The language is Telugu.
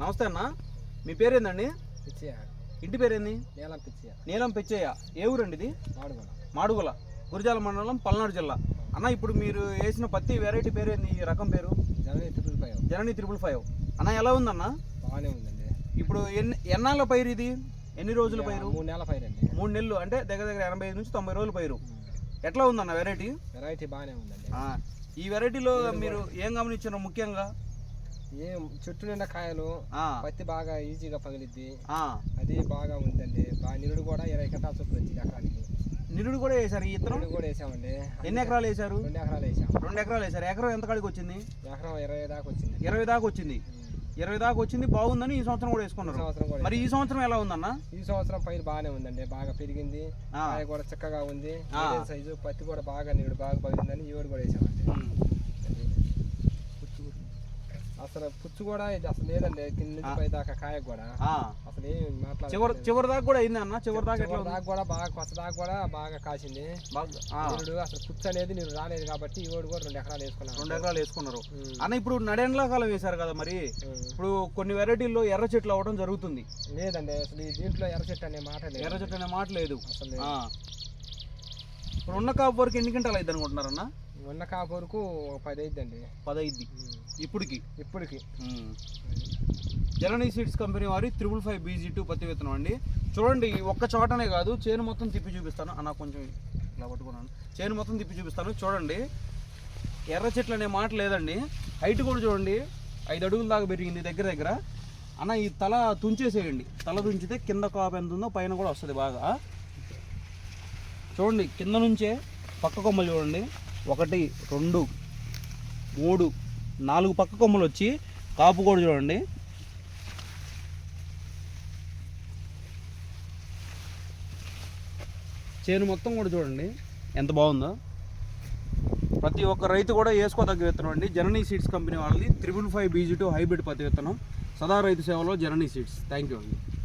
నమస్తే అన్న. మీ పేరేందండి? పిచ్చియా ఇంటి పేరేంది? నీలం పిచ్చియా నీలం పెచ్చయ్య. ఏ ఊరండి ఇది మాడుగుల. మాడుగుల. గురిజాల మండలం పల్నాడు జిల్లా. అన్న ఇప్పుడు మీరు వేసిన పత్తి వెరైటీ పేరేంది ఈ రకం పేరు? జనవరి triple five Janani triple five అన్న ఎలా ఉందన్న? బాగానే ఉందండి. ఇప్పుడు ఎన్ని ఎన్నాళ్ళ పైరు ఇది? ఎన్ని రోజుల పైరు? మూడు నెలల పైరు అండి మూడు నెలలు. అంటే దగ్గర దగ్గర ఎనభై ఐదు నుంచి తొంభై రోజుల పైరు. ఎట్లా ఉందన్న వెరైటీ వెరైటీ బాగానే ఉందండి. ఈ వెరైటీలో మీరు ఏం గమనించారు ముఖ్యంగా? ఏం చెట్టు నిండా కాయలు పత్తి బాగా ఈజీగా పగిలిద్ది. అది బాగా ఉందండి. బాగా నిరుడు కూడా ఇరవై గంటల చొప్పున వచ్చింది ఎకరానికి. నిరుడు కూడా వేశారు ఈ ఇత్తనం కూడా వేసామండి. ఎన్ని ఎకరాలు వేశారు? రెండు ఎకరాలు వేసాం. రెండు ఎకరాలు వేశారు. ఎకరం ఎంత కాడికి వచ్చింది? ఎకరం ఇరవై దాకా వచ్చింది. ఇరవై దాకా వచ్చింది. ఇరవై దాకా వచ్చింది బాగుందని ఈ సంవత్సరం కూడా వేసుకున్నారు. మరి ఈ సంవత్సరం ఎలా ఉందన్న? ఈ సంవత్సరం పైరు బాగానే ఉందండి. బాగా పెరిగింది. కాయ కూడా చక్కగా ఉంది. సైజు పత్తి కూడా బాగా నిరుడు బాగా పగిలిందని ఈ కూడా వేసామండి. అసలు పుచ్చు కూడా ఇది అసలు లేదండి. కింద పై దాకా కాయ కూడా. అసలు ఏం మాట్లాడ చివరి చివరి దాకా కూడా అయింది అన్న? చివరి దాకా ఉంది? దాకా కూడా బాగా కొత్త దాకా కూడా బాగా కాసింది. నిరుడు అసలు పుచ్చు అనేది నీరు రాలేదు కాబట్టి ఈ కూడా రెండు ఎకరాలు వేసుకున్నాం రెండు ఎకరాలు వేసుకున్నారు. అన్న ఇప్పుడు నడెండ్ల కాలం వేశారు కదా మరి. ఇప్పుడు కొన్ని వెరైటీల్లో ఎర్ర చెట్లు అవ్వడం జరుగుతుంది. లేదండి అసలు ఈ దీంట్లో ఎర్ర చెట్టు అనే మాట లేదు. ఎర్ర చెట్టు అనే మాట లేదు. అసలు. ఇప్పుడు ఉన్న కాపు వరకు ఎన్ని గంటలు అయింది అనుకుంటున్నారన్న ఉన్న కాపు వరకు పది అయిద్దండి పదైద్ది. ఇప్పటికి? ఇప్పటికి. జననీ సీడ్స్ కంపెనీ వారి త్రిబుల్ ఫైవ్ బీజీ టూ పత్తి విత్తనం అండి. చూడండి ఒక్క చోటనే కాదు చేను మొత్తం తిప్పి చూపిస్తాను. అన్న కొంచెం ఇలా పట్టుకున్నాను. చేను మొత్తం తిప్పి చూపిస్తాను. చూడండి ఎర్ర చెట్లు అనే మాట లేదండి. హైట్ కూడా చూడండి ఐదు అడుగుల దాకా పెరిగింది దగ్గర దగ్గర. అన్న ఈ తల తుంచేసేయండి. తల తుంచితే కింద కాపు ఎంత ఉందో పైన కూడా వస్తుంది బాగా. చూడండి కింద నుంచే పక్క కొమ్మలు చూడండి. ఒకటి రెండు మూడు నాలుగు పక్క కొమ్మలు వచ్చి కాపు కూడా చూడండి. చేను మొత్తం కూడా చూడండి. ఎంత బాగుందో. ప్రతి ఒక్క రైతు కూడా వేసుకోదగ్గ విత్తనం అండి. జననీ సీడ్స్ కంపెనీ వాళ్ళది. Triple five BG two hybrid పత్తి విత్తనం. సదా రైతు సేవలో జననీ సీడ్స్. థ్యాంక్ యూ అండి.